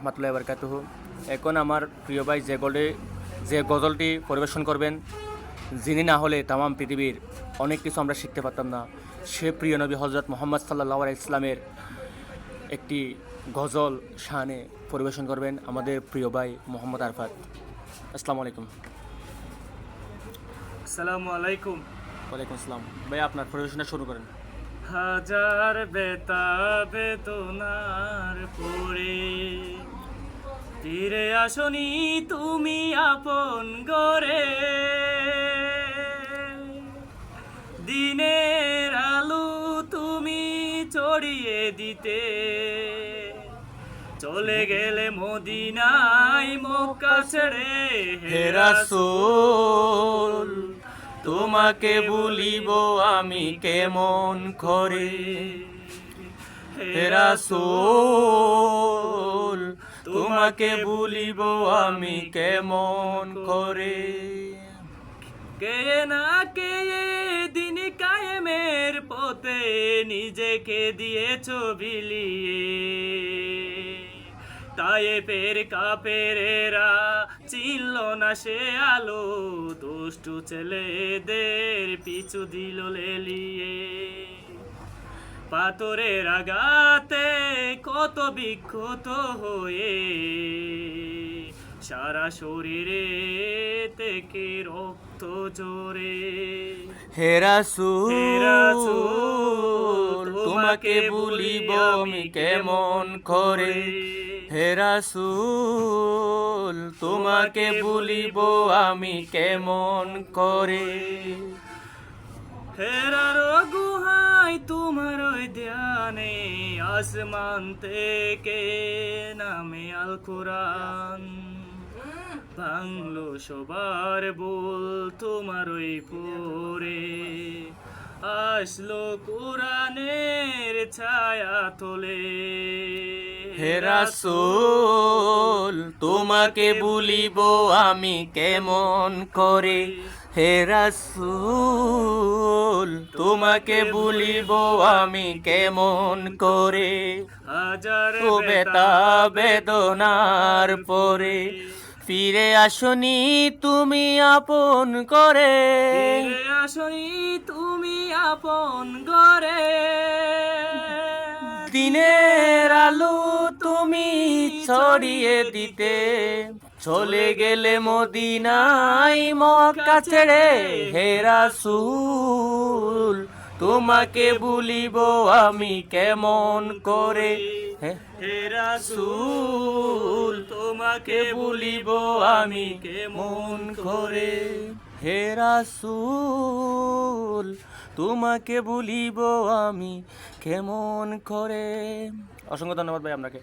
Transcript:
রহমতুল্লাহ বরকাতুহু। এখন আমার প্রিয় ভাই যে গলে যে গজলটি পরিবেশন করবেন যিনি না হলে তামাম পৃথিবীর অনেক কিছু আমরা শিখতে পারতাম না। সে প্রিয় নবী হজরত মোহাম্মদ সাল্লাহ ইসলামের একটি গজল শানে পরিবেশন করবেন আমাদের প্রিয় ভাই মোহাম্মদ আরফাত। আসসালামু আলাইকুম। আসসালামু আলাইকুম। ওয়ালাইকুম আসসালাম। ভাই আপনার পরিবেশনা শুরু করেন। হাজার বেতা বেদনার পরে আসনি তুমি আপন গরে দিনের আলু তুমি চড়িয়ে দিতে। চলে গেলে মদিনায় মক্কা ছেড়ে হে রাসূল, তোমাকে বলিব আমি কেমন করে? হে রাসূল তোমাকে বলিব আমি কেমন করে? কে না কে দিন কায়েমের পথে নিজেকে দিয়েছ বিলিয়ে তায়ে পের কাপেরেরা চিনল না সে আলো, দুষ্টু ছেলেদের পিছু দিল লেলিয়ে পাথরের আঘাতে কত বিক্ষত হয়ে সারা শরীরে থেকে রক্ত জোরে হে রাসূল তোমাকে বলিব আমি কেমন করে? হে রাসূল তোমাকে বলিব আমি কেমন করে? হেরার গুহাই তোমার ধ্যানে আসমান থেকে নামে আল কোরআন বাংলো সবার বল তোমার ওই পরে আসলো কোরআনের ছায়া তোলে। হে রাসূল তোমাকে বলিব আমি কেমন করে? হে রাসূল তোমাকে বলিব আমি কেমন করে? হাজার বেতা বেদনার পরে। ফিরে আসনি তুমি আপন করে আসনি তুমি আপন দিনের আলো তুমি ছড়িয়ে দিতে। চলে গেলে মদিনাই মক্কা ছেড়ে হে রাসূল, তোমাকে বলিব আমি কেমন করে? হে হে রাসূল, তোমাকে বলিব আমি কেমন করে? হে রাসূল তোমাকে বলিব আমি কেমন করে? অসংখ্য ধন্যবাদ ভাই আপনাকে।